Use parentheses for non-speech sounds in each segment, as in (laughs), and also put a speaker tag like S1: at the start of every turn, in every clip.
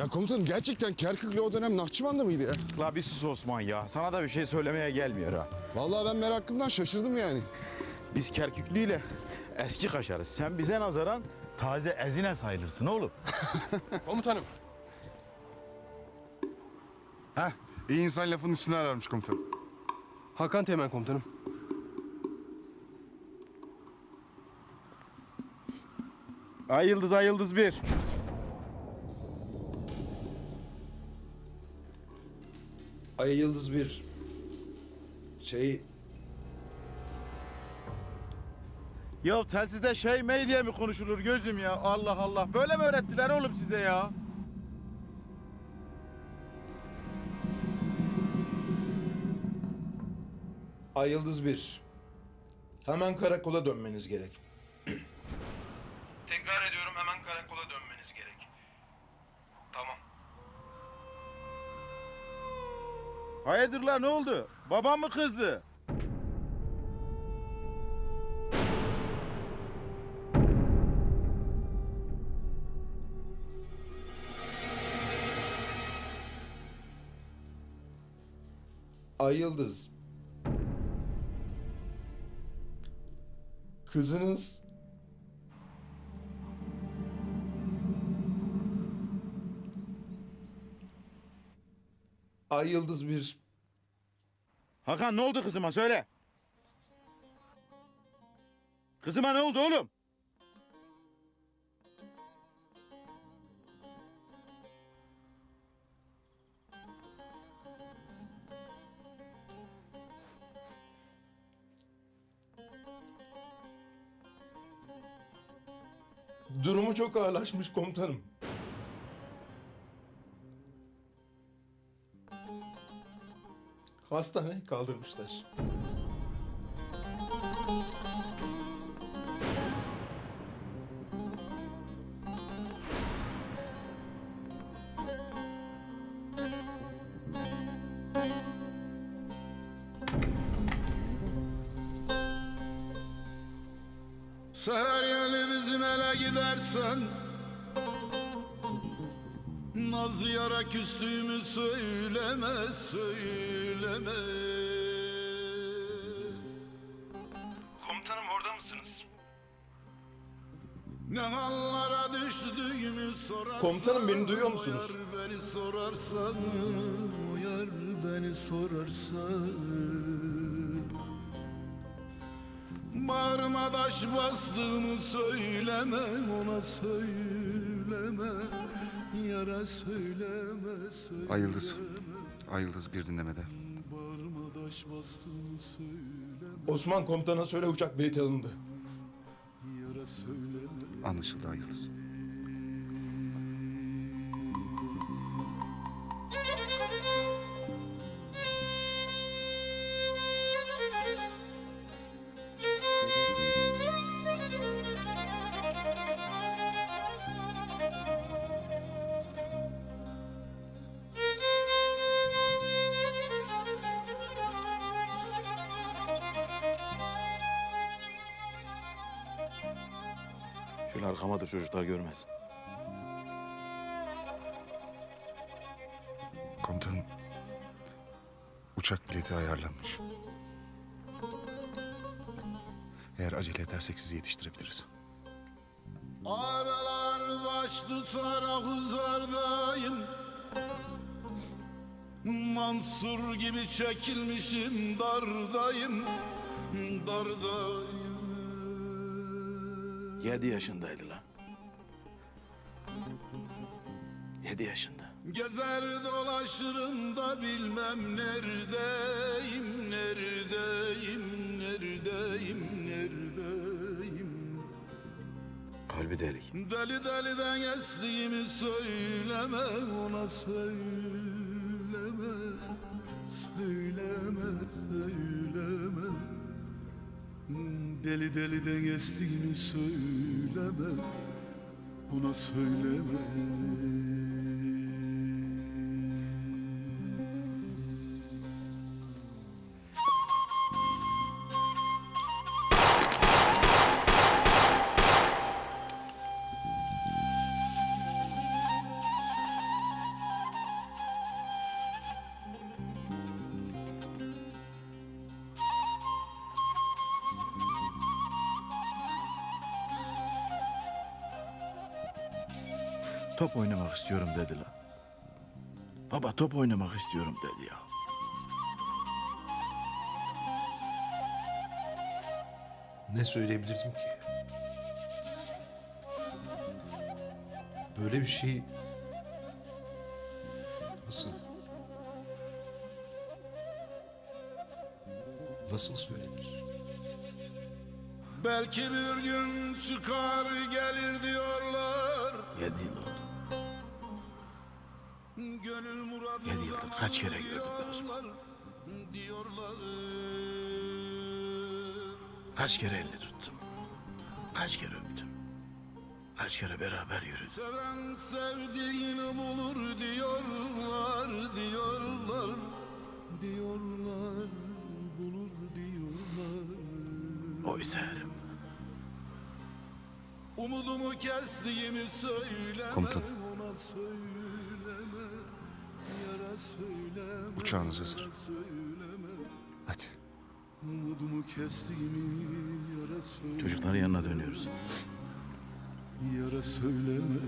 S1: Ya komutanım gerçekten Kerkük'le o dönem Nahçıvan'da mıydı ya?
S2: La bir sus Osman ya. Sana da bir şey söylemeye gelmiyor ha.
S1: Vallahi ben merakımdan şaşırdım yani.
S2: Biz Kerküklü'yle eski kaşarız. Sen bize nazaran taze ezine sayılırsın oğlum. (laughs)
S3: Komutanım.
S1: Heh, iyi insan lafın üstüne ararmış komutanım.
S3: Hakan Teğmen komutanım.
S2: Ay yıldız ay yıldız bir.
S4: Ay Yıldız bir şey
S2: Ya telsizde şey mey diye mi konuşulur gözüm ya? Allah Allah. Böyle mi öğrettiler oğlum size ya?
S4: Ay Yıldız bir. Hemen karakola dönmeniz gerek.
S5: Tekrar ediyorum hemen karakola dönmeniz
S2: Hayırdır la ne oldu? Babam mı kızdı?
S4: Ay Yıldız. Kızınız Ay Yıldız bir
S2: Hakan ne oldu kızıma söyle. Kızıma ne oldu oğlum?
S4: durumu çok ağırlaşmış komutanım. Hastaneye kaldırmışlar.
S1: Seher yeli bizim ele gidersen Naz yara küstüğümü söyleme söyleme
S5: Komutanım orada mısınız?
S1: Ne hallara düştüğümü sorarsan
S4: Komutanım, beni duyuyor musunuz?
S1: Uyar beni sorarsan Uyar beni sorarsan Bağrıma taş bastığımı söyleme Ona söyleme Yara söyleme söyleme
S6: Ay Yıldız. Ay Yıldız bir dinlemede.
S4: Osman komutana söyle uçak bilet alındı.
S1: Yara söyleme
S6: Anlaşıldı Ay Yıldız.
S2: Şöyle arkama da çocuklar görmesin.
S6: Komutanım. Uçak bileti ayarlanmış. Eğer acele edersek sizi yetiştirebiliriz.
S1: Aralar baş tutarak uzardayım Mansur gibi çekilmişim dardayım Dardayım
S2: Yedi yaşındaydı lan. Yedi yaşında.
S1: Gezer dolaşırım da bilmem neredeyim Neredeyim, neredeyim, neredeyim
S2: Kalbi delik.
S1: Deli deliden estiğimi söyleme ona söyleme Söyleme söyleme Deli deliden estiğimi söyleme. Ona söyleme
S2: top oynamak istiyorum dedi la. Baba top oynamak istiyorum dedi ya.
S4: Ne söyleyebilirdim ki? Böyle bir şey nasıl nasıl söylenir?
S1: Belki bir gün çıkar gelir diyorlar
S2: Yedi yıl oldu. Kaç kere gördüm ben Osman. Kaç kere elini tuttum. Kaç kere öptüm. Kaç kere beraber yürüdük.
S1: Seven sevdiğini bulur diyorlar diyorlar Diyorlar bulur diyorlar
S2: Oysa erim.
S1: Umudumu kestiğimi söyleme
S6: Komutan.
S1: ona söyleme
S6: Uçağınız hazır. Hadi.
S2: Çocukların yanına dönüyoruz.
S1: Yara söyleme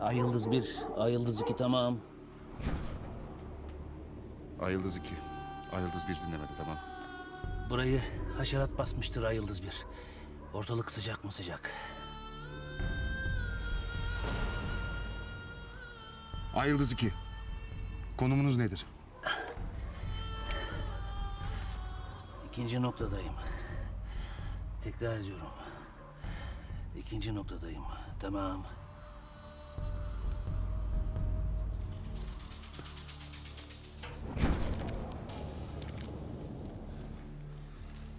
S7: Ay Yıldız 1, Ay Yıldız 2 tamam.
S6: Ay Yıldız 2. Ay Yıldız 1 dinlemede tamam.
S7: Burayı haşerat basmıştır Ay Yıldız 1. Ortalık sıcak mı sıcak?
S6: Ay Yıldız 2. Konumunuz nedir?
S7: İkinci noktadayım. Tekrar ediyorum. İkinci noktadayım. Tamam.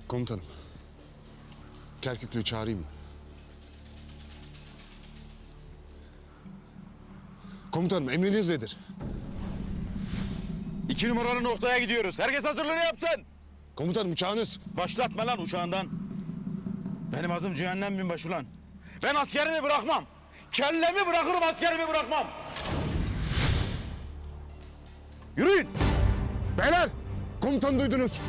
S6: Komutanım. Kerküklü'yü çağırayım mı? Komutanım emriniz nedir?
S2: İki numaralı noktaya gidiyoruz. Herkes hazırlığını yapsın.
S6: Komutanım uçağınız.
S2: Başlatma lan uçağından. Benim adım Cehennem Binbaşı ulan. Ben askerimi bırakmam. Kellemi bırakırım askerimi bırakmam. Yürüyün.
S6: Beyler! Komutanı duydunuz.